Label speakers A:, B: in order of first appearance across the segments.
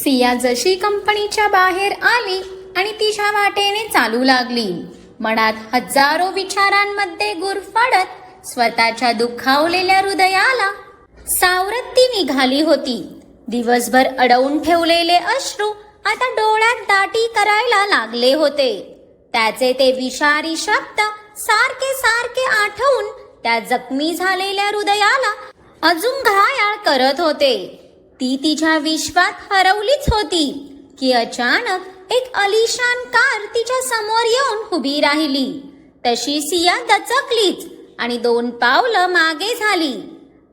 A: सिया जशी कंपनीच्या बाहेर आली आणि तिच्या वाटेने चालू लागली. मनात हजारो विचारांमध्ये गुरफाडत स्वतःच्या दुखावलेल्या हृदयाला सावरत ती निघाली होती. दिवसभर अडवून ठेवलेले अश्रू आता डोळ्यात दाटी करायला लागले होते. त्याचे ते विषारी शब्द सारखे सारखे आठवून त्या जखमी झालेल्या हृदयाला अजून घायाळ करत होते. ती तिच्या विश्वात हरवलीच होती की अचानक एक अलिशान कार तिच्या समोर येऊन उभी राहिली. तशी सिया दचकलीच आणि दोन पावलं मागे झाली.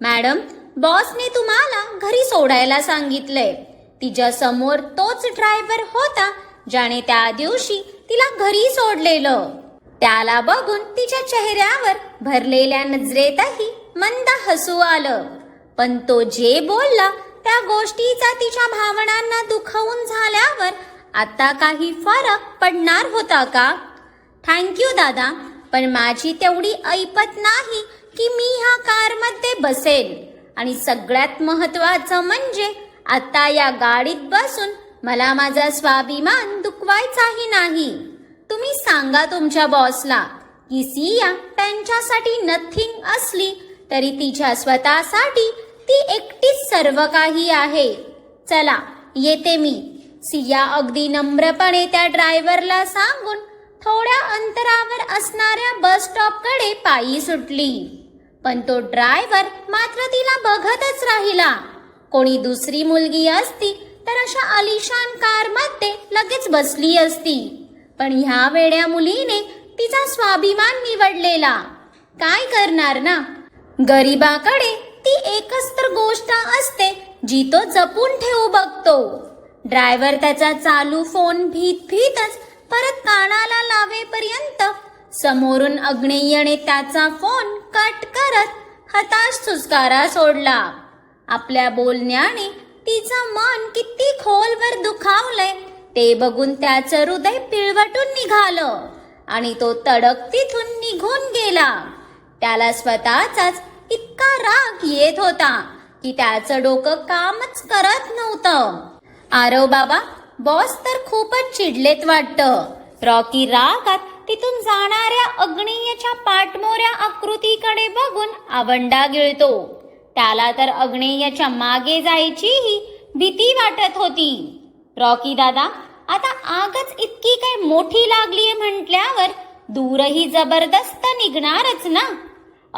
A: मॅडम बॉसने तुम्हाला घरी सोडायला सांगितलंय तिच्या समोर तोच ड्रायव्हर होता ज्याने त्या दिवशी तिला घरी सोडलेलं. त्याला बघून तिच्या चेहऱ्यावर भरलेल्या नजरेतही मंद हसू आलं. पण तो जे बोलला त्या गोष्टीचा तिच्या भावनांना दुखवून झाल्यावर आता काही फरक पडणार होता का? थँक्यू दादा. पण माझी तेवढी ऐपत नाही की मी ह्या कारमध्ये बसेल आणि सगळ्यात महत्वाचं म्हणजे आता या गाडीत बसून मला माझा स्वाभिमान दुखवायचाही नाही. तुम्ही सांगा तुमच्या बॉसला की सिया त्यांच्यासाठी नथिंग असली तरी तिच्या स्वतःसाठी ती एकटीच सर्व काही आहे. चला येते मी. सिया अगदी नम्रपणे त्या ड्रायव्हरला सांगून थोड्या अंतरावर असणाऱ्या बस स्टॉपकडे पायी सुटली. पण तो ड्रायव्हर मात्र तिला बघतच राहिला. कोणी दुसरी मुलगी असती तर अशा आलिशान कारमध्ये लगेच बसली असती. पण ह्या वेड्या मुलीने तिचा स्वाभिमान निवडलेला. काय करणार ना? गरिबाकडे ती एकच तर गोष्ट असते जी तो जपून ठेवू बघतो. ड्रायव्हर त्याचा चालू फोन भीत भीतच परत कानाला लावेपर्यंत समोरून अग्नेयने त्याचा फोन कट करत हताश सुस्कारा सोडला. आपल्या बोलण्याने तिचं मन किती खोलवर दुखावलंय ते बघून त्याचं हृदय पिळवटून निघालं आणि तो तडक तिथून निघून गेला. त्याला स्वतःचाच इतका राग येत होता की त्याचं डोकं कामच करत नव्हतं. आरव बाबा बॉस तर खूपच चिडलेत वाटतं. रॉकी रागात तिथून जाणाऱ्या अग्नेयच्या पाठमोऱ्या आकृतीकडे बघून आवंडा गिळतो. त्याला तर अग्नेयच्या मागे जायचीही भीती वाटत होती. रॉकी दादा आता आगच इतकी काय मोठी लागलीये म्हटल्यावर दूरही जबरदस्त निघणारच ना?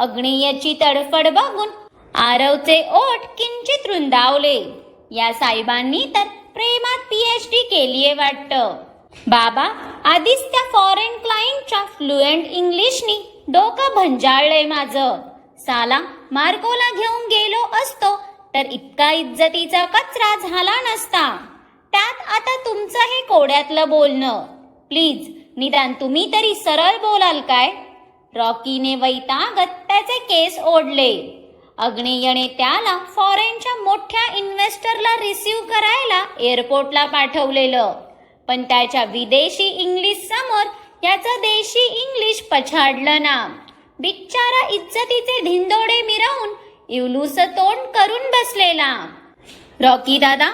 A: अग्नियची तडफड बघून आरवचे ओठ किंचित रुंदावले. या साहेबांनी तर प्रेमात पीएचडी केलीये वाटतं. बाबा आधीच त्या फॉरेन क्लायंटच्या फ्लुएंट इंग्लिशनी डोकं भंजाळलंय माझं. साला मार्कोला घेऊन गेलो असतो तर इतका इज्जतीचा कचरा झाला नसता. त्यात आता तुमचं हे कोड्यातलं बोलणं. प्लीज निदान तुम्ही तरी सरळ बोलाल काय? रॉकीने वैतागत त्याचे केस ओढले. अग्नेयने त्याला फॉरेनच्या मोठ्या इन्व्हेस्टरला रिसीव करायला एअरपोर्टला पाठवलेलं. पण त्याच्या विदेशी इंग्लिश समोर याचं देशी इंग्लिश पछाडलं ना. बिच्चारा इज्जतीचे धिंदोडे मिरवून इवलूस तोंड करून बसलेला. रॉकी दादा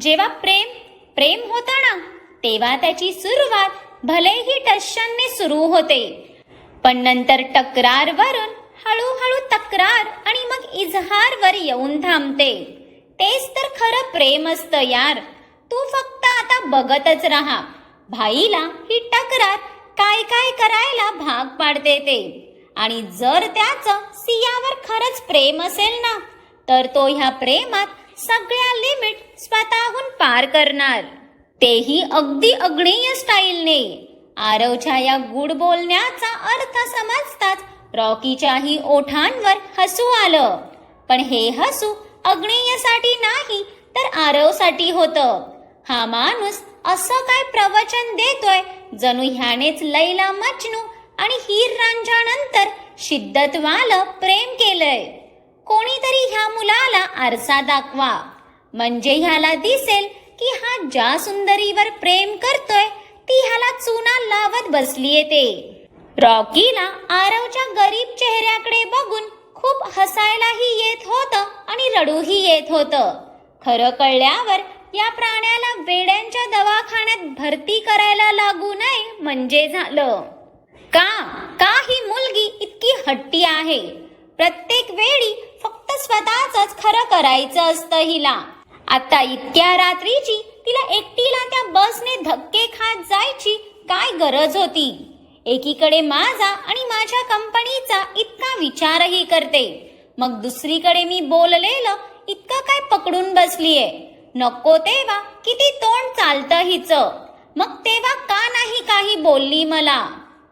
A: जेव्हा प्रेम प्रेम होता ना तेव्हा त्याची सुरुवात भलेही टशनने सुरू होते. पण नंतर तक्रारवरून हळूहळू तक्रार आणि मग इजहारवर येऊन थांबते. तेच तर खरं प्रेम असतं यार. तू फक्त आता बघतच राहा. भाईला ही तक्रार काय काय करायला भाग पाडते ते. आणि जर त्याचं सियावर खरंच प्रेम असेल ना तर तो ह्या प्रेमात सगळ्या लिमिट स्वतःहून पार करणार. तेही अगदी अग्नेय स्टाईलने आरवच्या या गुड बोलण्याचा अर्थ समजताच रॉकीच्याही ओठांवर हसू आलं. पण हे हसू अग्नेयसाठी नाही तर आरवसाठी होतं. हा माणूस असं काय प्रवचन देतोय? जणू ह्यानेच लैला मजनू आणि हीर रांझानंतर शिद्दतवालं प्रेम केलंय. कोणीतरी ह्या मुलाला आरसा दाखवा. म्हणजे ह्याला दिसेल की हा ज्या सुंदरीवर प्रेम करतोय ती ह्याला चुना लावत बसली ते रॉकीला आरवच्या गरीब चेहऱ्याकडे बघून खूप हसायलाही येत होतं आणि रडूही येत होतं. खरं कळल्यावर या प्राण्याला वेड्यांच्या दवाखान्यात भरती करायला लागू नये म्हणजे झालं. का? का ही मुलगी इतकी हट्टी आहे? प्रत्येक वेळी फक्त स्वतःच खरं करायचं असतं हिला. आता इतक्या रात्रीची तिला एकटीला त्या बसने धक्के खात जायची काय गरज होती? एकीकडे माझा आणि माझ्या कंपनीचा इतका विचारही करते. मग दुसरीकडे मी बोललेलं इतकं काय पकडून बसलीये. नको तेव्हा किती तोंड चालतं हिचं. मग तेव्हा का नाही काही बोलली मला?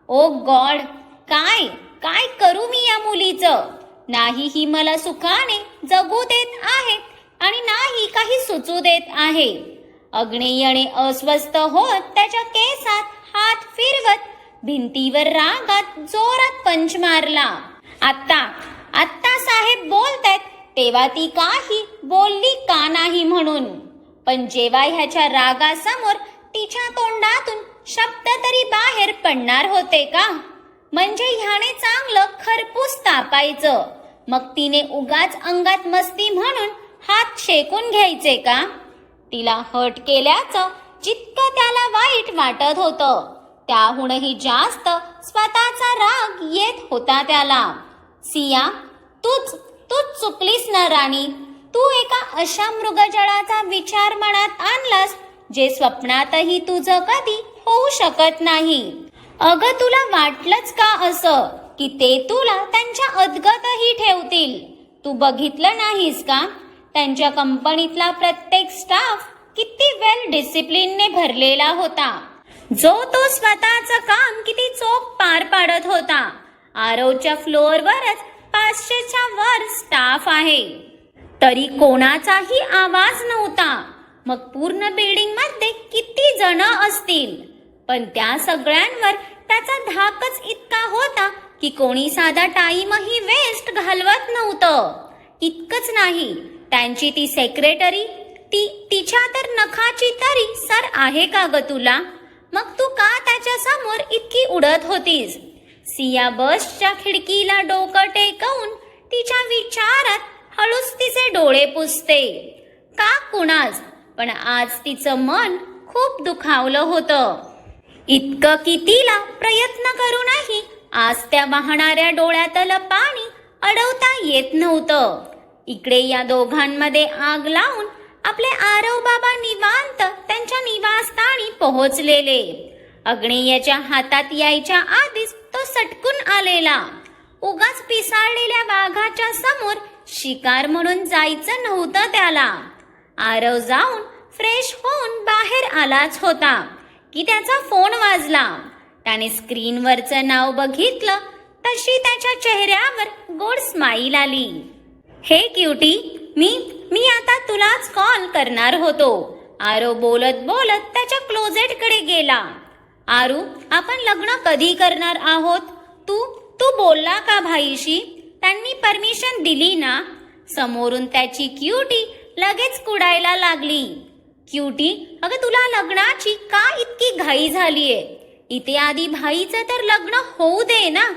A: ओ गॉड काय काय करू मी या मुलीचं? नाही ही मला सुखाने जगू देत आहे आणि नाही काही सुचू देत आहे. अग्नेयने अस्वस्थ होत त्याच्या केसात हात फिरवत भिंतीवर रागात जोरात पंच मारला. आत्ता आत्ता साहेब बोलतायत तेव्हा ती काही बोलली का नाही म्हणून. पण जेव्हा ह्याच्या रागासमोर तिच्या तोंडातून शब्द तरी बाहेर पडणार होते का? म्हणजे ह्याने चांगलं खरपूस तापायचं. मग तिने उगाच अंगात मस्ती म्हणून हात शेकून घ्यायचे का? तिला हट केल्याचं जितकं त्याला वाईट वाटत होतं. त्याहूनही जास्त स्वतःचा राग येत होता त्याला. सिया तूच तूच चुकलीस ना राणी. तू एका अशा मृगजळाचा विचार मनात आणलास जे स्वप्नातही तुझं कधी होऊ शकत नाही. अगं तुला वाटलंच का असं की ते तुला त्यांच्या अदगतही ठेवतील? तू बघितलं नाहीस का? त्यांच्या कंपनीतला प्रत्येक स्टाफ किती वेल डिसिप्लिनने भरलेला होता. जो तो स्वतःचं काम किती चोख पार पाडत होता. आरवच्या फ्लोअरवरच पाचशेच्या वर स्टाफ आहे. तरी कोणाचाही आवाज नव्हता. मग पूर्ण बिल्डिंगमध्ये किती जण असतील? पण त्या सगळ्यांवर त्याचा धाकच इतका होता की कोणी साधा टाईमही वेस्ट घालवत नव्हतं. इतकंच नाही. त्यांची ती सेक्रेटरी ती तिच्या तर नखाची तरी सर आहे का ग तुला? मग तू का त्याच्यासमोर इतकी उडत होतीस? सिया बसच्या खिडकीला डोकं टेकवून तिच्या विचारात हळूच तिचे डोळे पुसते. का कुणाच पण आज तिचं मन खूप दुखावलं होतं. इतकं की तिला प्रयत्न करूनही आज त्या वाहणाऱ्या डोळ्यातलं पाणी अडवता येत नव्हतं. इकडे या दोघांमध्ये आग लावून आपले आरव बाबा निवांत त्यांच्या निवासस्थानी पोहोचलेले. अग्नेयाच्या हातात यायच्या आधीच तो सटकून आलेला. उगाच पिसाळलेल्या वाघाच्या समोर शिकार म्हणून जायचं नव्हतं त्याला. आरव जाऊन फ्रेश होऊन बाहेर आलाच होता की त्याचा फोन वाजला. त्याने स्क्रीनवरचं नाव बघितलं तशी त्याच्या चेहऱ्यावर गोड स्माईल आली. हे क्युटी मी मी आता तुलाच कॉल करणार होतो. आरो बोलत बोलत त्याच्या क्लोजेटकडे गेला. आरू आपण लग्न कधी करणार आहोत? तू तू बोलला का भाईशी? त्यांनी परमिशन दिली ना? समोरून त्याची क्युटी लगेच कुडायला लागली. क्युटी अगं तुला लग्नाची का इतकी घाई झालीये? इथे आधी भाईचं तर लग्न होऊ दे ना?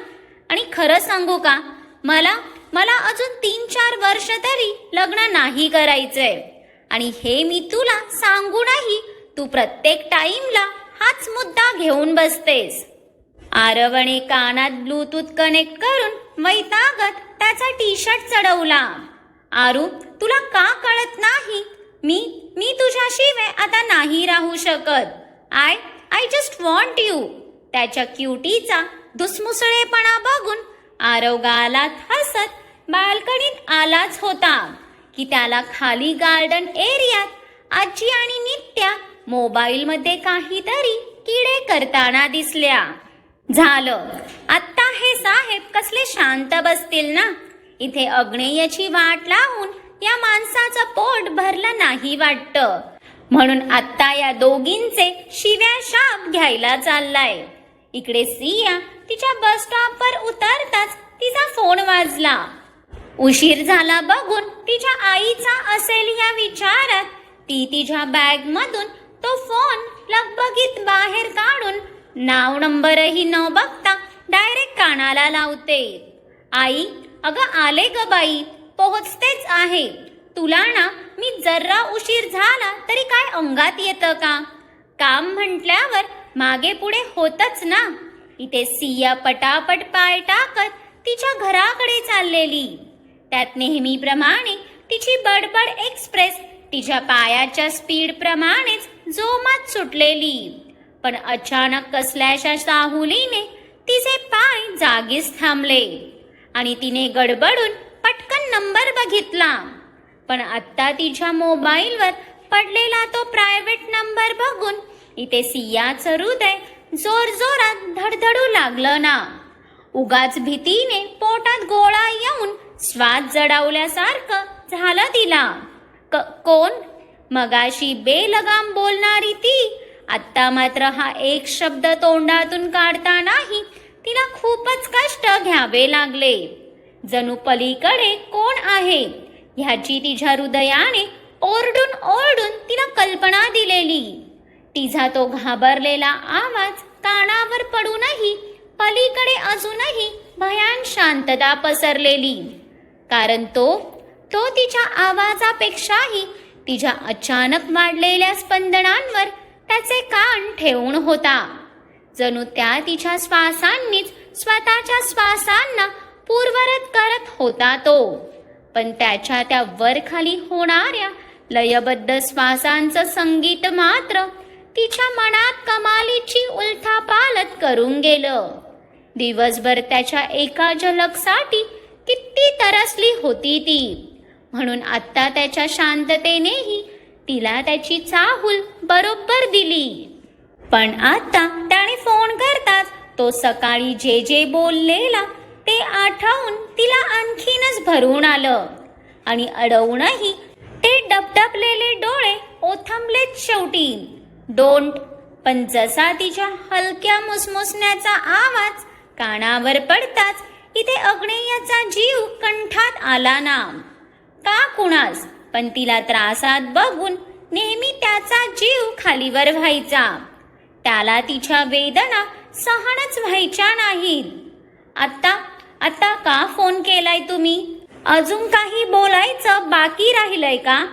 A: आणि खरं सांगू का? मला मला अजून तीन चार वर्ष तरी लग्न नाही करायचंय. आणि हे मी तुला सांगूनही तू प्रत्येक टाइमला हाच मुद्दा घेऊन बसतेस. आरवणे कानात ब्लूटूथ कनेक्ट करून वैतागत त्याचा टी शर्ट चढवला. आरू तुला का कळत नाही? मी मी तुझ्याशिवाय आता नाही राहू शकत. I I just want you. त्याच्या क्युटीचा दुसमुसळेपणा बघून आरव गालात हसत बाल्कनीत आलाच होता की त्याला खाली गार्डन एरियात आजी आणि नित्या मोबाईलमध्ये काहीतरी किडे करताना दिसल्या. झालं आत्ता हे साहेब कसले शांत बसतील ना? इथे अग्नेयची वाट लावून या माणसाचं पोट भरलं नाही वाटतं. म्हणून आत्ता या दोघींचे शिव्या शाप घ्यायला चाललाय. इकडे सिया तिच्या बस स्टॉपवर उतरताच तिचा फोन वाजला. उशीर झाला बघून तिच्या आईचा असेल या विचारात ती तिच्या बॅग मधून तो फोन लगबगीत बाहेर काढून नाव नंबरही न बघता डायरेक्ट कानाला लावते. आई अगं आले ग बाई पोहोचतेच आहे. तुला ना मी जरा उशीर झाला तरी काय अंगात येतं का? काम म्हटल्यावर मागे पुढे होतच ना. इथे सिया पटापट पाय टाकत तिच्या घराकडे चाललेली. त्यात नेहमीप्रमाणे तिची बडबड एक्सप्रेस तिच्या पायाच्या स्पीड प्रमाणेच जोमात सुटलेली. पण अचानक कसल्याशा साहुलीने तिचे पाय जागीच थांबले आणि तिने गडबडून पटकन नंबर बघितला. पण आत्ता तिच्या मोबाईलवर पडलेला तो प्रायव्हेट नंबर बघून इथे सियाचं हृदय जोर जोरात धडधडू लागलं ना. उगाच भीतीने पोटात गोळा येऊन श्वास जडावल्यासारखं झालं तिला. क कोण? मगाशी बेलगाम बोलणारी ती. आत्ता मात्र हा एक शब्द तोंडातून काढतानाही तिला खूपच कष्ट घ्यावे लागले. जणू पलीकडे कोण आहे? ह्याची तिच्या हृदयाने ओरडून ओरडून तिला कल्पना दिलेली. तिचा तो घाबरलेला आवाज कानावर पडूनही पलीकडे अजूनही भयान शांतता पसरलेली. कारण तो तो तिच्या आवाजापेक्षाही तिच्या अचानक वाढलेल्या स्पंदनांवर त्याचे कान ठेवून होता. जणू त्या तिच्या श्वासांनीच स्वतःच्या श्वासांना पूर्वरत करत होता तो. पण त्याच्या त्या वरखाली होणाऱ्या लयबद्ध श्वासांचं संगीत मात्र तिच्या मनात कमालीची उलथापालत करून गेलं. दिवसभर त्याच्या एका झलकसाठी किती तरसली होती ती. म्हणून आत्ता त्याच्या शांततेनेही तिला त्याची चाहूल बरोबर दिली. पण आता त्याने फोन करताच तो सकाळी जे जे बोललेला ते आठवून तिला आणखीनच भरून आलं. आणि अडवूनही ते डबडबलेले डोळे ओथंबलेच शेवटी. डोंट पण जसा तिच्या हलक्या मुसमुसण्याचा आवाज कानावर पडताच इथे अग्नेयाचा जीव कंठात आला ना. का कुणास पण तिला त्रासात बघून नेहमी त्याचा जीव खालीवर व्हायचा? त्याला तिच्या वेदना सहनच व्हायच्या नाहीत. आता आता का फोन केलाय तुम्ही? अजून काही बोलायचं बाकी राहिलंय का?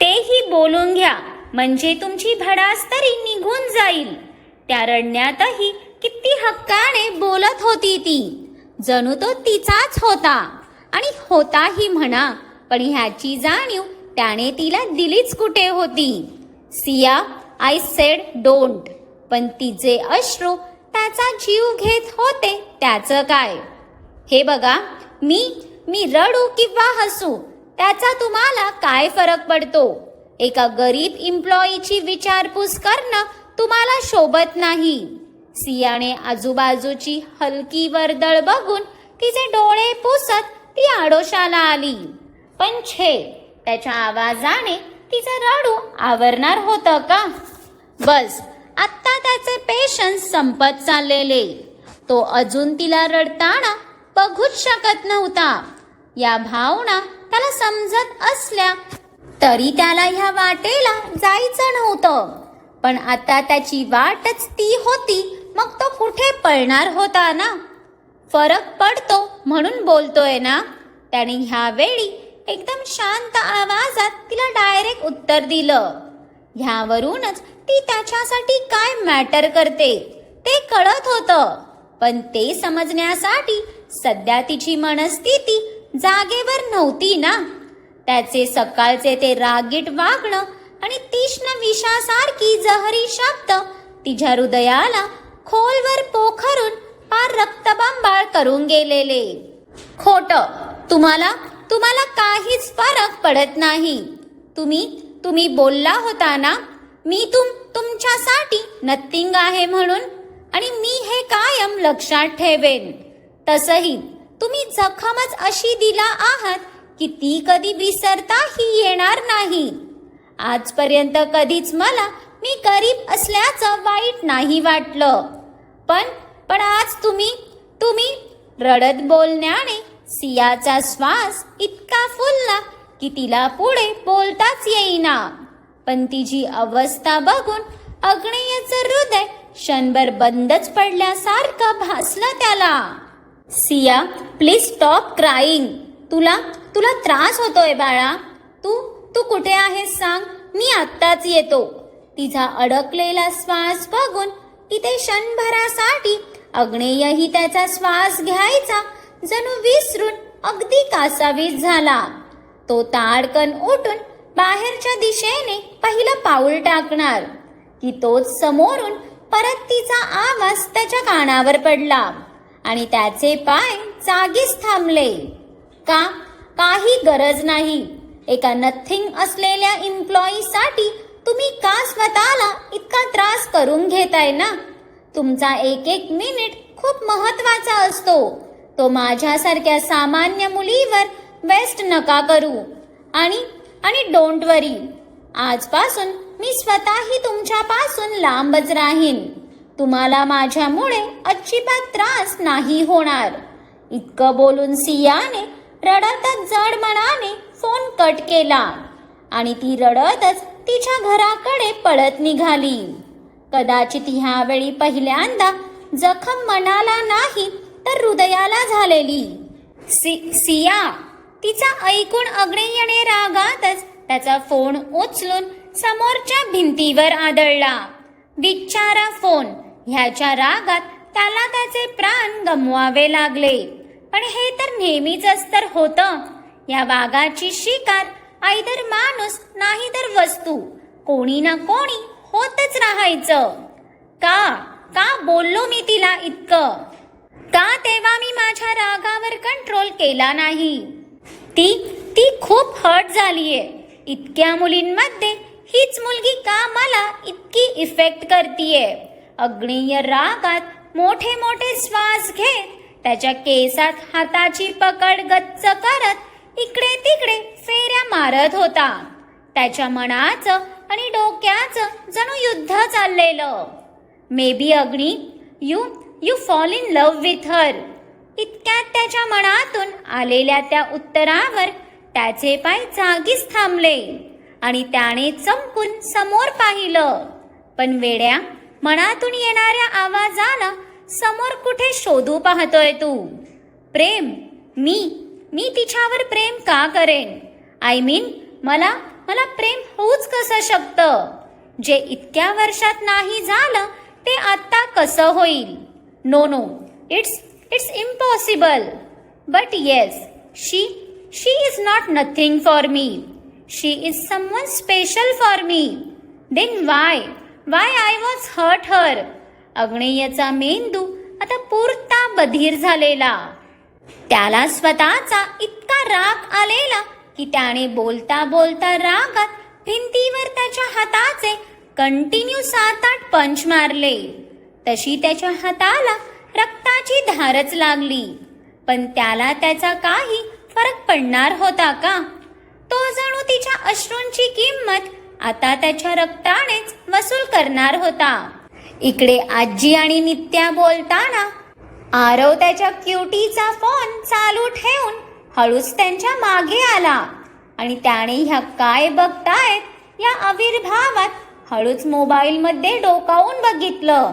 A: तेही बोलून घ्या. म्हणजे तुमची भडास तरी निघून जाईल. त्या रडण्यातही किती हक्काने बोलत होती ती. जणू तो तिचाच होता. आणि होताही म्हणा पण ह्याची जाणीव त्याने तिला दिलीच कुठे होती. सिया आय सेड डोंट पण तिचे अश्रू त्याचा जीव घेत होते त्याचं काय? हे बघा मी मी रडू किंवा हसू त्याचा तुम्हाला काय फरक पडतो? एका गरीब इम्प्लॉईची विचारपूस करणं तुम्हाला शोभत नाही. सियाने आजूबाजूची हलकी वर्दळ बघून तिचे डोळे पुसत ती आडोशाला आली. पण छे त्याच्या आवाजाने तिचं रडू आवरणार होतं का? बस आत्ता त्याचे पेशन्स संपत चाललेले. तो अजून तिला रडताना बघूच शकत नव्हता. या भावना त्याला समजत असल्या तरी त्याला ह्या वाटेला जायचं नव्हतं. पण आता त्याची वाटच ती होती मग तो कुठे पळणार होता ना? फरक पडतो म्हणून बोलतोय ना? त्याने ह्यावेळी एकदम शांत आवाजात तिला डायरेक्ट उत्तर दिलं. ह्यावरूनच ती त्याच्यासाठी काय मॅटर करते ते कळत होतं. पण ते समजण्यासाठी सध्या तिची मनस्थिती जागेवर नव्हती ना? त्याचे सकाळचे ते रागीट वागणं आणि तीक्ष्ण विषासारखी जहरी शब्द तिच्या हृदयाला खोलवर पोखरून पार रक्तबंबाळ करून गेलेले. खोट तुम्हाला तुम्हाला काहीच फरक पडत नाही. तुम्ही तुम्ही बोलला होता ना मी तुम तुमच्यासाठी नथिंग आहे म्हणून आणि मी हे कायम लक्षात ठेवेन. तसही तुम्ही जखमच अशी दिला आहात की ती कधी विसरताही येणार नाही. आजपर्यंत कधीच मला मी गरीब असल्याचं वाईट नाही वाटलं. पण पण आज तुम्ही तुम्ही रडत बोलण्याने सियाचा श्वास इतका फुलला की तिला पुढे बोलताच येईना. पण तिची अवस्था बघून अग्नेयचं हृदय क्षणभर बंदच पडल्यासारखं भासलं त्याला. सिया प्लीज स्टॉप क्राईंग तुला तुला त्रास होतोय बाळा. तू तू कुठे आहेस सांग? मी आत्ताच येतो. तिचा अडकलेला श्वास बघून तिथे क्षणभरासाठी अग्नेयही त्याचा श्वास घ्यायचा जणू विसरून अगदी कासावीस झाला. तो ताडकन उठून बाहेरच्या दिशेने पहिलं पाऊल टाकणार. की तोच समोरून परत तिचा आवाज त्याच्या कानावर पडला आणि त्याचे पाय जागीच थांबले. का? काही गरज नाही. एका नथिंग असलेल्या इम्प्लॉईसाठी तुम्ही का स्वतःला इतका त्रास करून घेताय ना? तुमचा एक एक मिनिट खूप महत्त्वाचा असतो. तो माझ्यासारख्या सामान्य मुलीवर वेस्ट नका करू. आणि आणि डोंट वरी आजपासून मी स्वतःही तुमच्यापासून लांबच राहीन. तुम्हाला माझ्यामुळे अजिबात त्रास नाही होणार. इतकं बोलून सियाने रडतच जड मनाने फोन कट केला. आणि ती रडतच तिच्या घराकडे पळत निघाली. कदाचित ह्यावेळी पहिल्यांदा जखम मनाला नाही तर हृदयाला झालेली. सि सिया तिचा ऐकून अग्नेयने रागातच त्याचा फोन उचलून समोरच्या भिंतीवर आदळला. बिचारा फोन ह्याच्या रागात त्याला त्याचे प्राण गमवावे लागले. पण हे तर नेहमीच तर होतं. या वाघाची शिकार आईदर माणूस नाही तर वस्तू. कोणी ना कोणी होतच राहायचं. का? का बोललो मी तिला इतकं? का तेव्हा मी माझ्या रागावर कंट्रोल केला नाही? ती ती खूप हर्ट झालीये. इतक्या मुलींमध्ये हीच मुलगी का मला इतकी इफेक्ट करतीये? अग्नीय रागात मोठे मोठे श्वास घेत त्याच्या केसात हाताची पकड गच्च करत इकडे तिकडे फेऱ्या मारत होता. त्याच्या मनाचं आणि डोक्याचं जणू युद्ध चाललेलं. May be Agni you you fall in love with her इतक्यात त्याच्या मनातून आलेल्या त्या उत्तरावर त्याचे पाय जागीच थांबले आणि त्याने चमकून समोर पाहिलं. पण वेड्या मनातून येणाऱ्या आवाजानं समोर कुठे शोधू पाहतोय तू? प्रेम मी मी तिच्यावर प्रेम का करेन? आय मीन मला मला प्रेम होऊच कसं शकतं? जे इतक्या वर्षात नाही झालं ते आत्ता कसं होईल? No no it's it's impossible but yes she she is not nothing for me she is someone special for me then why why I was hurt हर अग्नेयचा मेंदू आता पुरता बधीर झालेला. त्याला स्वतःचा इतका राग आलेला की त्याने बोलता बोलता रागात भिंतीवर त्याच्या हाताचे कंटिन्यू सात आठ पंच मारले. तशी त्याच्या हाताला रक्ताची धारच लागली. पण त्याला त्याचा काही फरक पडणार होता का? तो जणू तिच्या अश्रूंची किंमत आता त्याच्या रक्तानेच वसूल करणार होता. इकडे आजी आणि नित्या बोलताना आरव त्याच्या क्युटीचा फोन चालू ठेवून हळूच त्यांच्या मागे आला. आणि त्याने ह्या काय बघतायत या आविर्भावात हळूच मोबाईलमध्ये डोकावून बघितलं.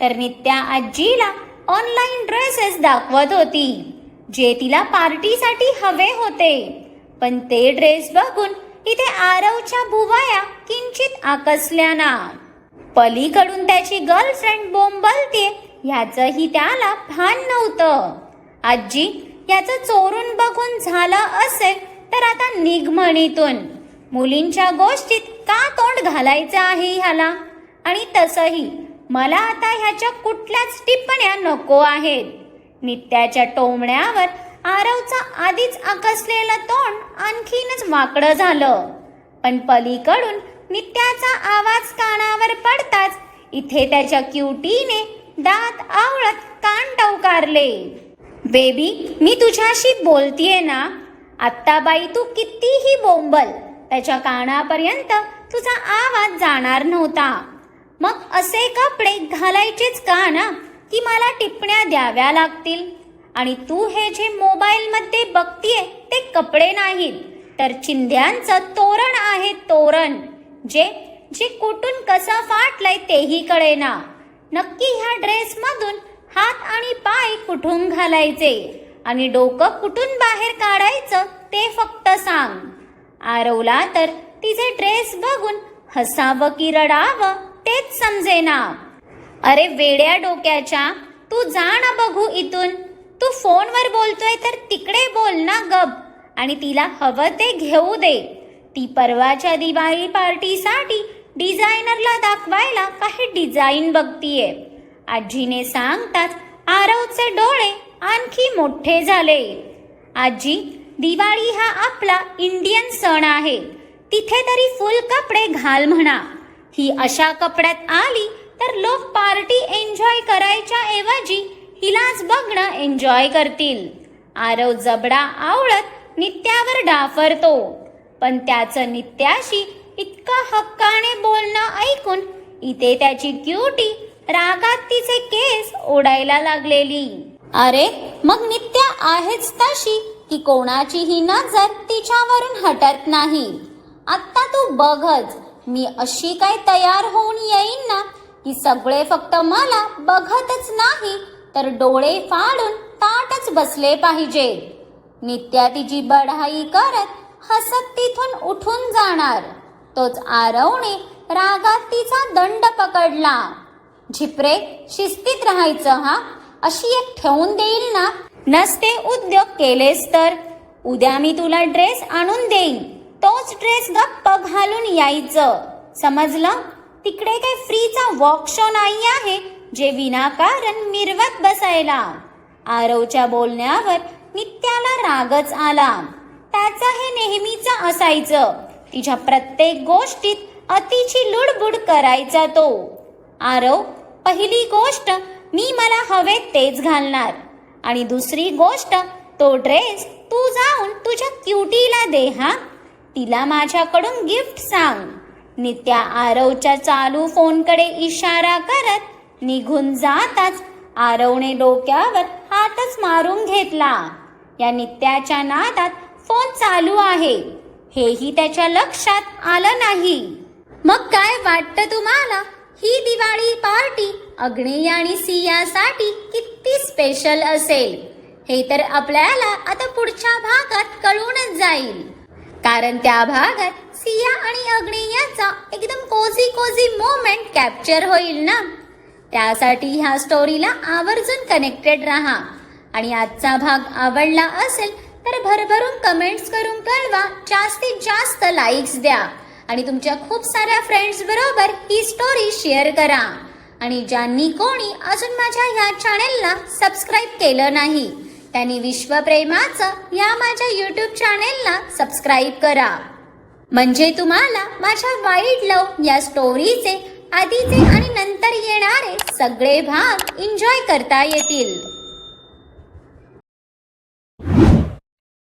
A: तर नित्या आजीला ऑनलाईन ड्रेसेस दाखवत होती जे तिला पार्टीसाठी हवे होते. पण ते ड्रेस बघून इथे आरवच्या बुवाया किंचित आकसल्या ना पलीकडून त्याची गर्लफ्रेंड बोंबलते ह्याचंही त्याला भान नव्हतं. आजी याचं चोरून बघून झालं असेल तर आता निघ म्हणीतून. मुलींच्या गोष्टीत का तोंड घालायचं आहे ह्याला? आणि तसंही मला आता ह्याच्या कुठल्याच टिप्पण्या नको आहेत. नित्याच्या टोमण्यावर आरवचा आधीच आकसलेलं तोंड आणखीनच वाकडं झालं. पण पलीकडून नित्याचा आवाज कानावर पडताच इथे त्याच्या क्युटीने दात आवळत कान टवकारले बेबी मी तुझ्याशी बोलतीये ना? आत्ता बाई तू कितीही बोंबल त्याच्या कानापर्यंत तुझा आवाज जाणार नव्हता. मग असे कपडे घालायचेच का ना? की मला टिपण्या द्याव्या लागतील. आणि तू हे जे मोबाईलमध्ये बघतीये ते कपडे नाहीत तर चिंध्यांचं तोरण आहे तोरण. जे जे कुठून कसं फाटलंय तेही कळेना. नक्की ह्या ड्रेसमधून हात आणि पाय कुठून घालायचे? आणि डोकं कुठून बाहेर काढायचं ते फक्त सांग. आरवला तर तिचे ड्रेस बघून हसावं की रडावं तेच समजेना. अरे वेड्या डोक्याच्या तू जा ना बघू इथून. तू फोनवर बोलतोय तर तिकडे बोल ना गप. आणि तिला हवं ते घेऊ दे. ती परवाच्या दिवाळी पार्टीसाठी डिझायनरला दाखवायला काही डिझाईन बघतीये. आजीने सांगताच आरवचे डोळे आणखी मोठे झाले. आजी दिवाळी हा आपला इंडियन सण आहे. तिथे तरी फुल कपडे घाल म्हणा. ही अशा कपड्यात आली तर लोक पार्टी एन्जॉय करायच्या ऐवजी हिलाच बघणं एन्जॉय करतील. आरव जबडा आवळत नित्यावर डाफरतो. पण त्याचं नित्याशी इतका हक्काने बोलणं ऐकून इथे त्याची क्युटी रागात तिचे केस ओढायला लागलेली. अरे मग नित्या आहेच तशी की कोणाचीही नजर तिच्यावरून हटत नाही. आत्ता तू बघच मी अशी काय तयार होऊन येईन ना की सगळे फक्त मला बघतच नाही तर डोळे फाडून ताटच बसले पाहिजे. नित्या तिची बढाई करत हसत तिथून उठून जाणार. तोच आरवणे रागात तिचा दंड पकडला. झिपरे शिस्तीत राहायचं हा? अशी एक ठेवून देईल ना? नसते उद्योग केलेस तर. उद्या मी तुला ड्रेस आणून देईन. तोच ड्रेस गप्प घालून यायचं. समजलं? तिकडे काही फ्रीचा वॉक शो नाही आहे जे विनाकारण मिरवत बसायला. आरवच्या बोलण्यावर नित्याला रागच आला. त्याचं हे नेहमीचं असायचं. तिच्या प्रत्येक गोष्टीत अतिची लुडबुड करायचा तो. आरव पहिली गोष्ट मी मला हवे तेच घालणार. आणि दुसरी गोष्ट तो ड्रेस तू जाऊन तुझ्या क्युटीला दे हा? तिला माझ्याकडून गिफ्ट सांग. नित्या आरवच्या चालू फोनकडे इशारा करत निघून जाताच आरवने डोक्यावर हातच मारून घेतला. या नित्याच्या नादात फोन चालू आहे. हेही त्याच्या लक्षात आलं नाही. मग काय वाटतं तुम्हाला? ही दिवाळी पार्टी अग्नेय आणि सियासाठी किती स्पेशल असेल? हे तर आपल्याला आता पुढच्या भागात कळूनच जाईल. कारण त्या भागात सिया आणि अग्नेयाचा एकदम कोझी कोझी मोमेंट कॅप्चर होईल ना? त्यासाठी ह्या स्टोरीला आवर्जून कनेक्टेड राहा. आणि आजचा भाग आवडला असेल तर भरभरून कमेंट्स करून कळवा. जास्तीत जास्त लाईक्स द्या. आणि तुमच्या खूप साऱ्या फ्रेंड्स बरोबर ही स्टोरी शेअर करा. आणि ज्यांनी कोणी अजून माझ्या ह्या चॅनेलला सबस्क्राईब केलं नाही त्यांनी विश्वप्रेमाचं या माझ्या यूट्यूब चॅनेलला सबस्क्राईब करा. म्हणजे तुम्हाला माझ्या वाईल्ड लव या स्टोरीचे आधीचे आणि नंतर येणारे सगळे भाग एन्जॉय करता येतील.